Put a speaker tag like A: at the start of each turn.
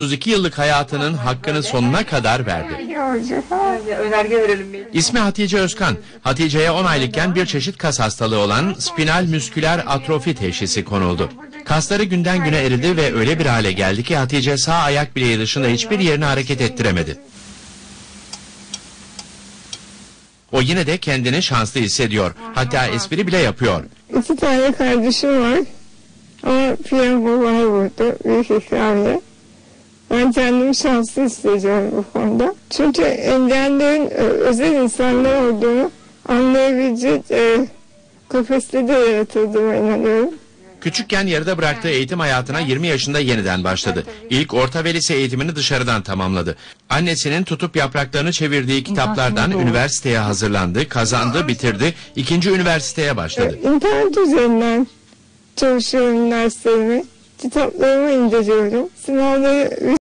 A: 32 yıllık hayatının hakkını sonuna kadar verdi.
B: Önerge verelim.
A: İsmi Hatice Özkan. Hatice'ye 10 aylıkken bir çeşit kas hastalığı olan spinal müsküler atrofi teşhisi konuldu. Kasları günden güne eridi ve öyle bir hale geldi ki Hatice sağ ayak bileği dışında hiçbir yerini hareket ettiremedi. O yine de kendini şanslı hissediyor. Hatta espri bile yapıyor.
C: İki tane kardeşim var. Ama piyango bana vurdu büyük ikramiye. Ben kendimi şanslı hissediyorum bu konuda. Çünkü engellerin e, özel insanlar olduğunu anlayabilecek e, kapasitede yaratıldığıma inanıyorum.
A: Küçükken yarıda bıraktığı eğitim hayatına 20 yaşında yeniden başladı. İlk orta ve lise eğitimini dışarıdan tamamladı. Annesinin tutup yapraklarını çevirdiği kitaplardan üniversiteye hazırlandı, kazandı, bitirdi. İkinci üniversiteye başladı.
C: İnternet üzerinden çalışıyorum derslerimi. Kitaplarımı indiriyorum. Sınavları